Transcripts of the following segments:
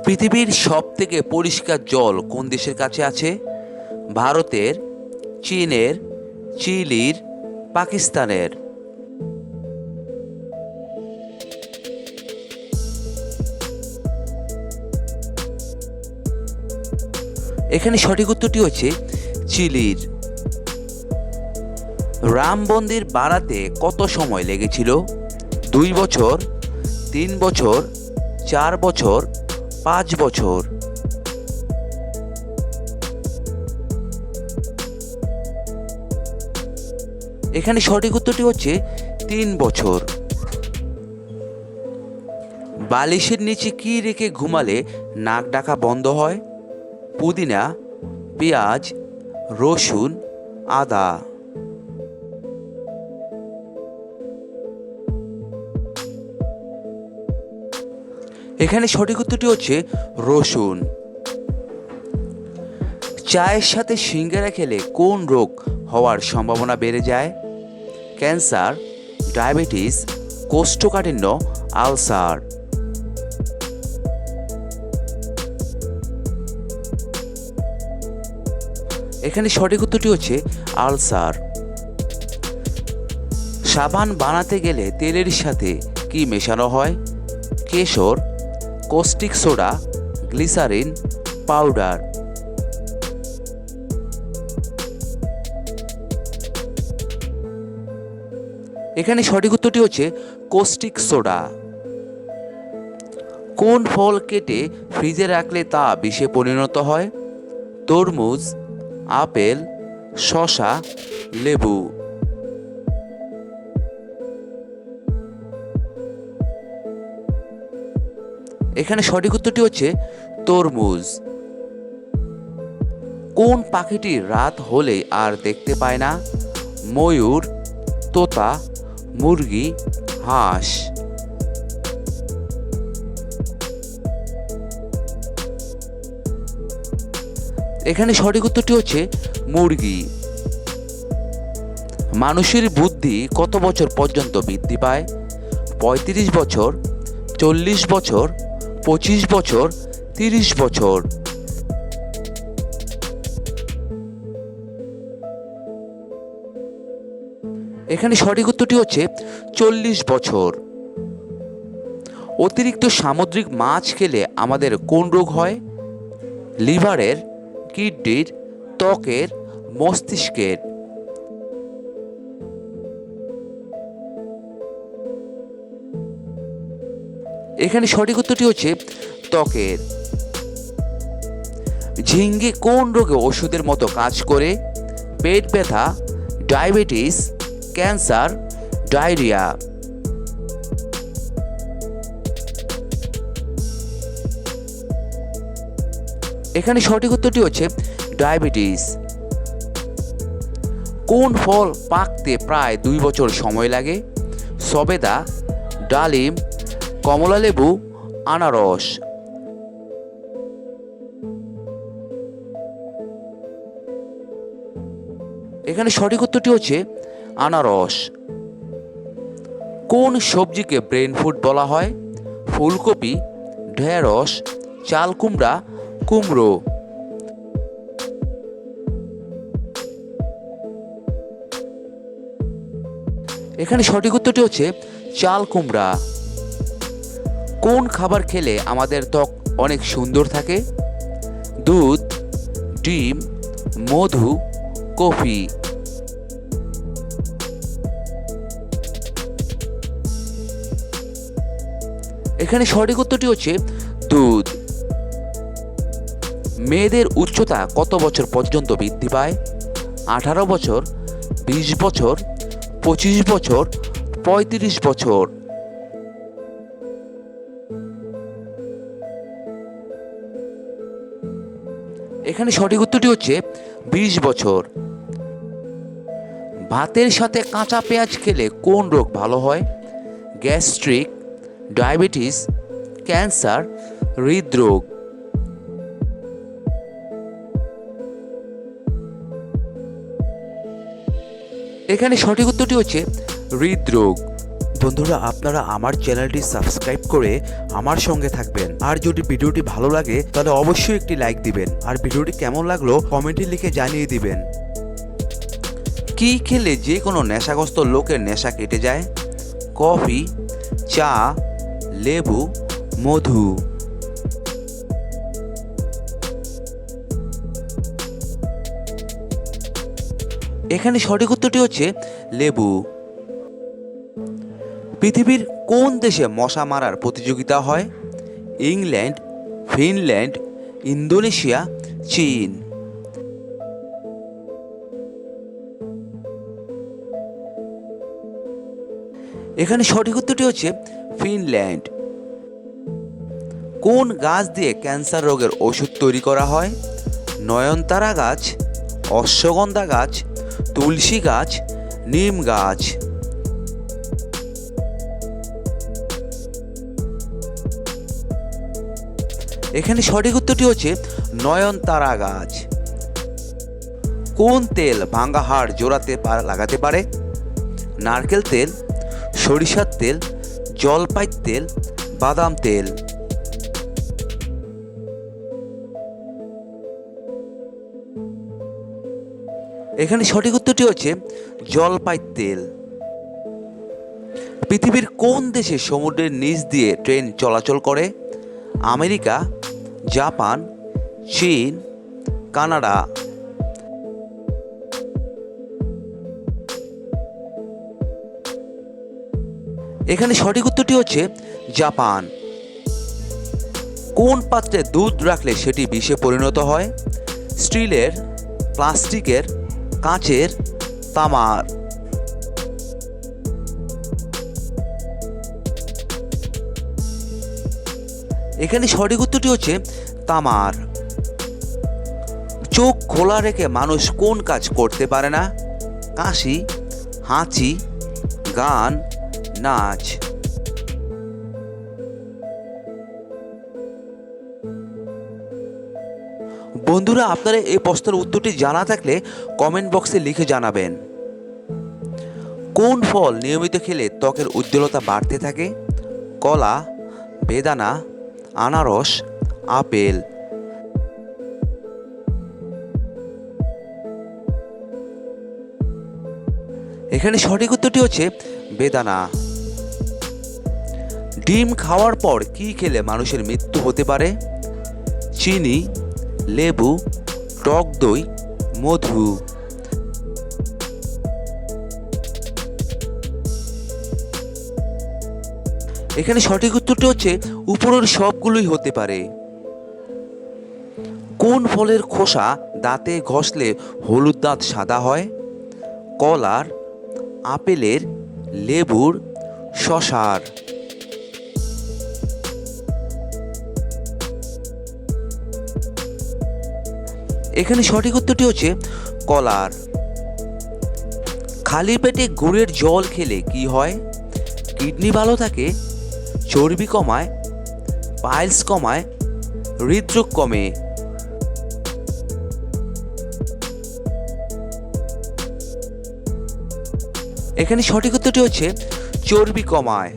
পৃথিবীর সব থেকে পরিষ্কার জল কোন দেশের কাছে আছে? ভারতের, চীনের, চিলির, পাকিস্তানের। এখানে সঠিক উত্তরটি হচ্ছে চিলির। রাম মন্দির বানাতে কত সময় লেগেছিল? দুই বছর, তিন বছর, চার বছর পাঁচ বছর। এখানে সঠিক উত্তরটি হচ্ছে তিন বছর। বালিশের নিচে কি রেখে ঘুমালে নাক ডাকা বন্ধ হয়? পুদিনা, পেঁয়াজ, রসুন, আদা। এখানে সঠিক উত্তরটি হচ্ছে রসুন। চায়ের সাথে সিঙ্গারা খেলে কোন রোগ হওয়ার সম্ভাবনা বেড়ে যায়? ক্যান্সার, ডায়াবেটিস, কোষ্ঠকাঠিন্য, আলসার। এখানে সঠিক উত্তরটি হচ্ছে আলসার। সাবান বানাতে গেলে তেলের সাথে কি মেশানো হয়? কেশর কোস্টিক সোডা গ্লিসারিন পাউডার এখানে সঠিক উত্তরটি হচ্ছে কোস্টিক সোডা কোন ফল কেটে ফ্রিজে রাখলে তা বিষে পরিণত হয়? তরমুজ, আপেল, শসা, লেবু। এখানে সঠিক উত্তরটি হচ্ছে তরমুজ। কোন পাখিটি রাত হলে আর দেখতে পায় না? ময়ূর, তোতা, মুরগি, হাঁস। এখানে সঠিক উত্তরটি হচ্ছে মুরগি। মানুষের বুদ্ধি কত বছর পর্যন্ত বৃদ্ধি পায়? পঁয়ত্রিশ বছর, চল্লিশ বছর পঁচিশ বছর, তিরিশ বছর। এখানে সঠিক উত্তরটি হচ্ছে চল্লিশ বছর। অতিরিক্ত সামুদ্রিক মাছ খেলে আমাদের কোন রোগ হয়? লিভারের, কিডনির, ত্বকের, মস্তিষ্কের। এখানে সঠিক উত্তরটি হচ্ছে ত্বকের। ঝিঙ্গে কোন রোগে ওষুধের মতো কাজ করে? পেট ব্যথা, ডায়াবেটিস, ক্যান্সার, ডায়রিয়া। এখানে সঠিক উত্তরটি হচ্ছে ডায়াবেটিস। কোন ফল পাকতে প্রায় দুই বছর সময় লাগে? সবেদা, ডালিম কমলালেবু আনারস। এখানে সঠিক উত্তরটি হচ্ছে আনারস। কোন সবজিকে ব্রেন ফুড বলা হয়? ফুলকপি, ঢেঁড়স, চাল কুমড়া, কুমড়ো। এখানে সঠিক উত্তরটি হচ্ছে চাল কুমড়া। কোন খাবার খেলে আমাদের ত্বক অনেক সুন্দর থাকে? দুধ, ডিম, মধু, কফি। এখানে সঠিক উত্তরটি হচ্ছে দুধ। মেয়েদের উচ্চতা কত বছর পর্যন্ত বৃদ্ধি পায়? আঠারো বছর, বিশ বছর, পঁচিশ বছর, পঁয়ত্রিশ বছর। এখানে সঠিক উত্তরটি হচ্ছে বিশ বছর। ভাতের সাথে কাঁচা পেঁয়াজ খেলে কোন রোগ ভালো হয়? গ্যাস্ট্রিক, ডায়াবেটিস, ক্যান্সার, হৃদরোগ। এখানে সঠিক উত্তরটি হচ্ছে হৃদরোগ। বন্ধুরা, আপনারা আমার চ্যানেলটি সাবস্ক্রাইব করে আমার সঙ্গে থাকবেন। আর যদি ভিডিওটি ভালো লাগে, তাহলে অবশ্যই একটি লাইক দিবেন। আর ভিডিওটি কেমন লাগল কমেন্টে লিখে জানিয়ে দিবেন। কি খেলে যে কোনো নেশাগ্রস্ত লোকের নেশা কেটে যায়? কফি, চা, লেবু, মধু। এখানে সঠিক উত্তরটি হচ্ছে লেবু। পৃথিবীর কোন দেশে মশা মারার প্রতিযোগিতা হয়? ইংল্যান্ড, ফিনল্যান্ড, ইন্দোনেশিয়া, চীন। এখানে সঠিক উত্তরটি হচ্ছে ফিনল্যান্ড। কোন গাছ দিয়ে ক্যান্সার রোগের ওষুধ তৈরি করা হয়? নয়নতারা গাছ, অশ্বগন্ধা গাছ, তুলসী গাছ, নিম গাছ। এখানে সঠিক উত্তরটি হচ্ছে নয়নতারা গাছ। কোন তেল ভাঙ্গা হাড় জোড়াতে লাগাতে পারে? নারকেল তেল, সরিষার তেল, জলপাই তেল, বাদাম তেল। এখানে সঠিক উত্তরটি হচ্ছে জলপাই তেল। পৃথিবীর কোন দেশে সমুদ্রের নিচ দিয়ে ট্রেন চলাচল করে? আমেরিকা জাপান, চীন, কানাডা। এখানে সঠিক উত্তরটি হচ্ছে জাপান। কোন পাত্রে দুধ রাখলে সেটি বিষে পরিণত হয়? স্টিলের, প্লাস্টিকের, কাঁচের, তামার। এখানে সঠিক উত্তরটি হচ্ছে তামার। চোখ খোলা রেখে মানুষ কোন কাজ করতে পারে না? কাশি, হাঁচি, গান, নাচ। বন্ধুরা, আপনারা এই প্রশ্নের উত্তরটি জানা থাকলে কমেন্ট বক্সে লিখে জানাবেন। কোন ফল নিয়মিত খেলে ত্বকের উজ্জ্বলতা বাড়তে থাকে? কলা, বেদানা, আনারস আপেল। এখানে সঠিক উত্তরটি হচ্ছে বেদানা। ডিম খাওয়ার পর কি খেলে মানুষের মৃত্যু হতে পারে? চিনি, লেবু, টক দই, মধু। এখানে সঠিক উত্তরটি হচ্ছে উপরের সবগুলোই হতে পারে। কোন ফলের খোসা দাঁতে ঘষলে হলুদ দাঁত সাদা হয়? কলার, আপেলের, লেবুর, শশার। এখানে সঠিক উত্তরটি হচ্ছে কলার। খালি পেটে গুড়ের জল খেলে কি হয়? কিডনি ভালো থাকে, চর্বি কমায়, পাইলস কমায়, হৃদরোগ কমে। এখানে সঠিক উত্তরটি হচ্ছে চর্বি কমায়।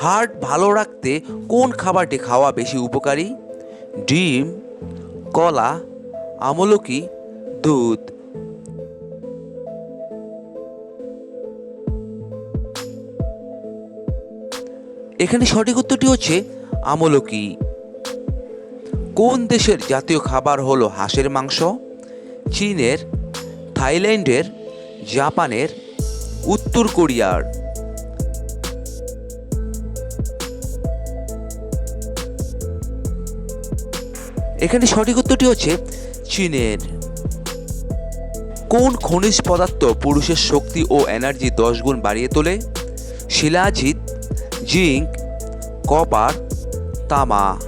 হার্ট ভালো রাখতে কোন খাবারটি খাওয়া বেশি উপকারী? ডিম, কলা, আমলকি, দুধ। এখানে সঠিক উত্তরটি হচ্ছে আমলকি। কোন দেশের জাতীয় খাবার হলো হাঁসের মাংস? চীনের, থাইল্যান্ডের জাপানের উত্তর কোরিয়ার। এখানে সঠিক উত্তরটি হচ্ছে চীনের। কোন খনিজ পদার্থ পুরুষের শক্তি ও এনার্জি দশ গুণ বাড়িয়ে তোলে? শিলাজিৎ জিঙ্ক কপার, তামা।